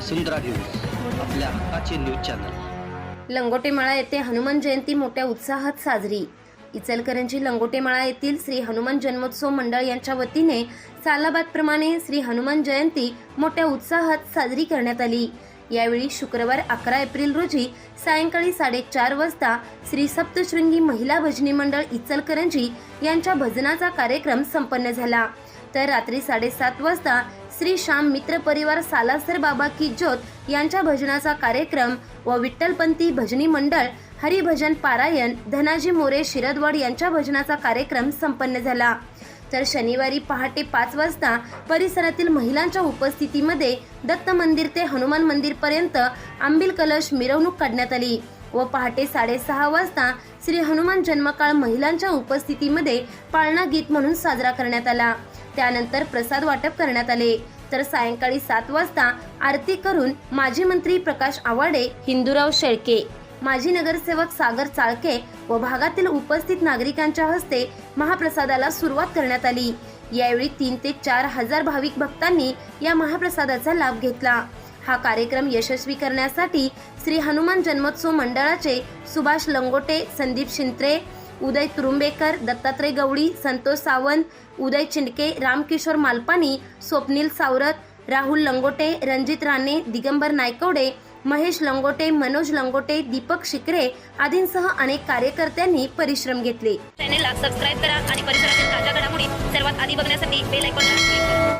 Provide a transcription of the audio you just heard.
वसुंधरा news आपल्या हक्काचे news channel. लंगोटेमाळा येथे हनुमान जयंती मोठ्या उत्साहात साजरी. इचलकरंजी लंगोटेमाळा येथील श्री हनुमान जन्मोत्सव मंडळ यांच्या वतीने सालाबादप्रमाणे श्री हनुमान जयंती मोठ्या उत्साहात साजरी करण्यात आली. यावेळी शुक्रवार अकरा एप्रिल रोजी सायंकाळी साडेचार वाजता श्री सप्तशृंगी महिला भजनी मंडळ इचलकरंजी यांच्या भजनाचा कार्यक्रम संपन्न झाला. तर रात्री साडेसात वाजता श्री श्याम मित्र परिवार सालासर बाबा की ज्योत यांच्या भजनाचा कार्यक्रम व विठ्ठलपंथी भजनी मंडळ हरिभजन पारायण धनाजी मोरे शिरदवाड यांच्या भजनाचा कार्यक्रम संपन्न झाला. तर शनिवारी पहाटे पाच वाजता परिसरातील महिलांच्या उपस्थितीमध्ये दत्त मंदिर ते हनुमान मंदिर पर्यंत आंबील कलश मिरवणूक काढण्यात आली व पहाटे साडेसहा वाजता श्री हनुमान जन्मकाळ महिलांच्या उपस्थितीमध्ये पाळणा गीत म्हणून साजरा करण्यात आला. त्यानंतर प्रसाद वाटप करण्यात आले. तर सायंकाळी सात वाजता आरती करून माजी मंत्री प्रकाश आवाडे हिंदूराव शेळके माजी नगरसेवक सागर चाळके व भागातील उपस्थित नागरिकांच्या हस्ते महाप्रसादाला सुरुवात करण्यात आली. यावेळी तीन ते चार हजार भाविक भक्तांनी या महाप्रसादाचा लाभ घेतला. हा कार्यक्रम यशस्वी करण्यासाठी श्री हनुमान जन्मोत्सव मंडळाचे सुभाष लंगोटे संदीप शिंत्रे उदय तुरुंबेकर दत्तात्रय गवळी संतोष सावंत उदय चिंडके रामकिशोर मालपानी स्वप्नील सावरत राहुल लंगोटे रणजित राणे दिगंबर नायकवडे महेश लंगोटे मनोज लंगोटे दीपक शिकरे आदींसह अनेक कार्यकर्त्यांनी परिश्रम घेतले. चॅनेलला सबस्क्राईब करा आणि परिसरातील ताज्या घडामोडी सर्वात आधी बघण्यासाठी बेल आयकॉनला